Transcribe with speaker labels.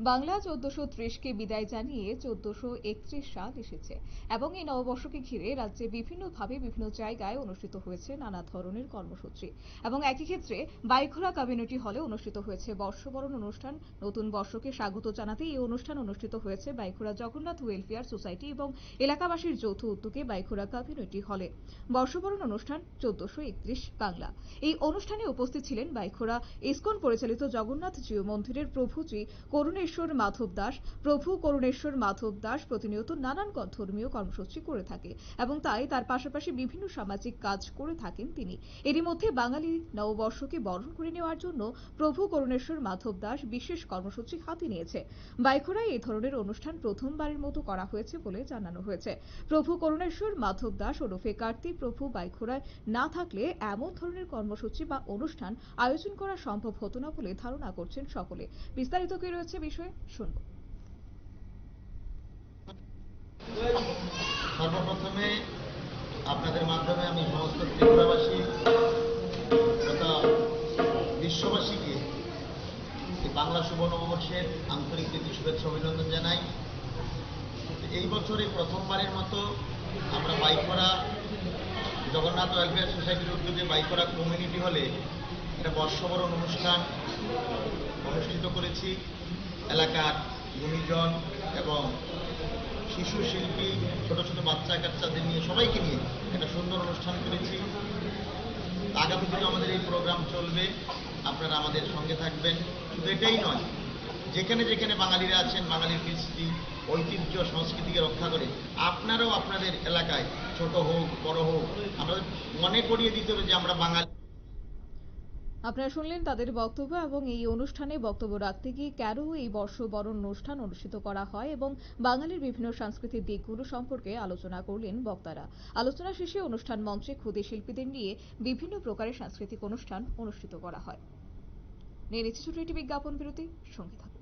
Speaker 1: বাংলা চোদ্দশো ত্রিশকে বিদায় জানিয়ে চোদ্দশো একত্রিশ সাল এসেছে এবং এই নববর্ষকে ঘিরে রাজ্যে বিভিন্নভাবে বিভিন্ন জায়গায় অনুষ্ঠিত হয়েছে নানা ধরনের কর্মসূচি এবং একই ক্ষেত্রে বাইখোলা কমিউনিটি হলে অনুষ্ঠিত হয়েছে বর্ষবরণ অনুষ্ঠান। নতুন বর্ষকে স্বাগত জানাতে এই অনুষ্ঠান অনুষ্ঠিত হয়েছে বাইখোলা জগন্নাথ ওয়েলফেয়ার সোসাইটি এবং এলাকাবাসীর যৌথ উদ্যোগে বাইখোলা কমিউনিটি হলে বর্ষবরণ অনুষ্ঠান চোদ্দশো একত্রিশ বাংলা। এই অনুষ্ঠানে উপস্থিত ছিলেন বাইখোলা ইসকন পরিচালিত জগন্নাথ জিউ মন্দিরের প্রভুজি করুণেশ্বর মাধব দাস, প্রভু করুণেশ্বর মাধব দাস প্রতিনিয়ত নানান ধর্মীয় কর্মসূচি করে থাকে এবং তাই তার পাশাপাশি বিভিন্ন সামাজিক কাজ করে থাকেন তিনি। এরই মধ্যে বাঙালি নববর্ষকে বরণ করে নেওয়ার জন্য প্রভু করুণেশ্বর মাধব দাস বিশেষ কর্মসূচি হাতে নিয়েছে। বাইখোড়ায় এই ধরনের অনুষ্ঠান প্রথমবারের মতো করা হয়েছে বলে জানানো হয়েছে। প্রভু করুণেশ্বর মাধব দাস ওরফে কার্তিক প্রভু বাইখোড়ায় না থাকলে এমন ধরনের কর্মসূচি বা অনুষ্ঠান আয়োজন করা সম্ভব হতো না বলে ধারণা করছেন সকলে। বিস্তারিত কি রয়েছে বিষয়ে শুনব।
Speaker 2: সর্বপ্রথমে আপনাদের মাধ্যমে আমি সমস্ত ত্রিপুরাবাসী তথা বিশ্ববাসীকে বাংলা শুভ নববর্ষের আন্তরিক প্রীতি, শুভেচ্ছা, অভিনন্দন জানাই। এই বছরে প্রথমবারের মতো আমরা বাইকরা জগন্নাথ ওয়েলফেয়ার সোসাইটির উদ্যোগে বাইকরা কমিউনিটি হলে একটা বর্ষবরণ অনুষ্ঠান অনুষ্ঠিত করেছি। এলাকার গুণীজন এবং শিশু শিল্পী, ছোট ছোট বাচ্চা কাচ্চাদের নিয়ে সবাইকে নিয়ে একটা সুন্দর অনুষ্ঠান করেছি। আগামী দিনে আমাদের এই প্রোগ্রাম চলবে। আপনারা আমাদের সঙ্গে থাকবেন। শুধু এটাই নয়, যেখানে যেখানে বাঙালিরা আছেন, বাঙালির কৃষ্টি, ঐতিহ্য, সংস্কৃতিকে রক্ষা করে, আপনারাও আপনাদের এলাকায়, ছোট হোক, বড় হোক, আমরা মনে করিয়ে দিতে হবে যে আমরা বাঙালি।
Speaker 1: আপনারা শুনলেন তাদের বক্তব্য এবং এই অনুষ্ঠানে বক্তব্য রাখতে গিয়ে কেন এই বর্ষবরণ অনুষ্ঠান অনুষ্ঠিত করা হয় এবং বাঙালির বিভিন্ন সাংস্কৃতিক দিকগুলো সম্পর্কে আলোচনা করলেন বক্তারা। আলোচনা শেষে অনুষ্ঠান মঞ্চে ক্ষুদে শিল্পীদের নিয়ে বিভিন্ন প্রকারের সাংস্কৃতিক অনুষ্ঠান অনুষ্ঠিত করা হয়। একটি বিজ্ঞাপন বিরতি, সঙ্গে থাকুন।